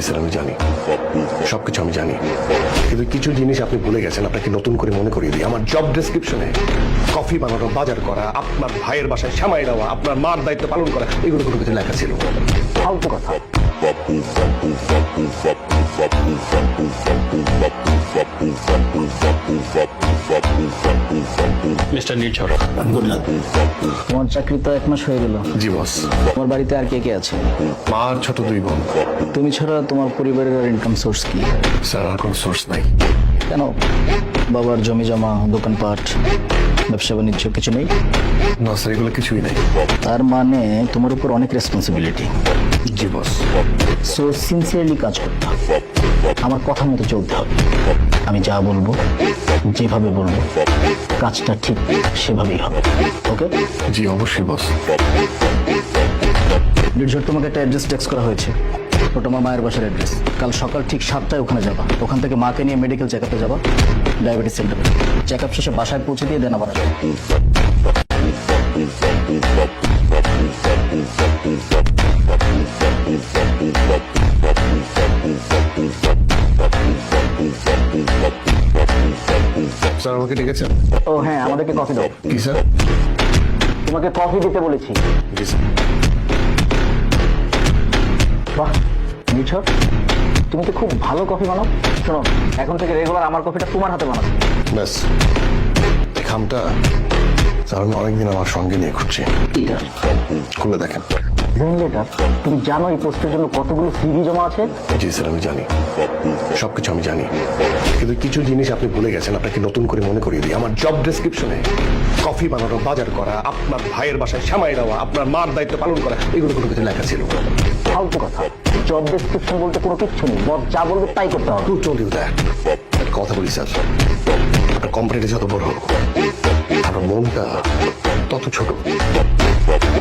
জি আমি জানি। সবকিছু আমি জানি। কিন্তু কিছু জিনিস আপনি ভুলে গেছেন, আপনাকে নতুন করে মনে করিয়ে দিই। আমার জব ডেসক্রিপশনে কফি বানানো, বাজার করা, আপনার ভাইয়ের বাসায় সামাই দেওয়া, আপনার মার দায়িত্ব পালন করা, এগুলো কোনো কিছু লেখা ছিল। ফালতু কথা। মিস্টার নির্ঝর। তোমার চাকরি তো এক মাস হয়ে গেল। জি বস। তোমার বাড়িতে আর কে কে আছে? মা আর ছোট দুই বোন। তুমি ছাড়া তোমার পরিবারের আর ইনকাম সোর্স কি? স্যার আর কোনো সোর্স নাই। কেন? বাবার জমি জমা দোকানপাট ব্যবসা বাণিজ্য কিছু নেই? না স্যার এগুলো কিছুই নেই। তার মানে তোমার উপর অনেক রেসপন্সিবিলিটি জি বস সো সিনসিয়ারলি কাজ করতে আমার কথা মতো চলতে হবে। আমি যা বলব যেভাবে বলব কাজটা ঠিক সেভাবেই হবে। ওকে জি অবশ্যই বস নির্ঝর তোমাকে একটা অ্যাড্রেস টেক্সট করা হয়েছে। ওটা আমার মায়ের বাসার অ্যাড্রেস কাল সকাল ঠিক সাতটায় ওখানে যাবা। ওখান থেকে মাকে নিয়ে মেডিকেল চেক আপে যাবা। ডায়াবেটিস সেন্টারে চেক আপ শেষে বাসায় পৌঁছে দিয়ে দেন আবার স্যার আমাকে ডেকেছেন? ও হ্যাঁ আমাদেরকে কফি দাও। কি স্যার? তোমাকে কফি দিতে বলেছি। জি স্যার। বাহ নির্ঝর তুমি তো খুব ভালো কফি বানাও। শোনো এখন থেকে রেগুলার আমার কফিটা তোমার হাতে বানাও। ব্যাস। এই খামটা স্যার আমি অনেকদিন আমার সঙ্গে নিয়ে ঘুরছি। এটা খুলে দেখেন। দেন লেটার তুমি জানো এই পোস্টের জন্য কতগুলো সিভি জমা আছে? জি স্যার আমি জানি। সবকিছু আমি জানি। কিন্তু কিছু জিনিস আপনি ভুলে গেছেন আপনাকে নতুন করে মনে করিয়ে দিই। আমার জব ডেসক্রিপশনে কফি বানানো বাজার করা আপনার ভাইয়ের বাসায় সামাই দেওয়া আপনার মার দায়িত্ব পালন করা এগুলো কোনো কিছু লেখা ছিল। ফালতু কথা। জব ডেসক্রিপশন বলতে কোনো কিচ্ছু নেই। বস যা বলবে তাই করতে হবে। টু টোল ইউ দ্যাট কথা বলি স্যার। আপনার কোম্পানিটা যত বড় আপনার মনটা তত ছোট।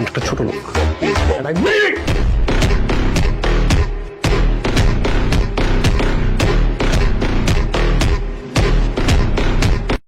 একটা ছোট লোক।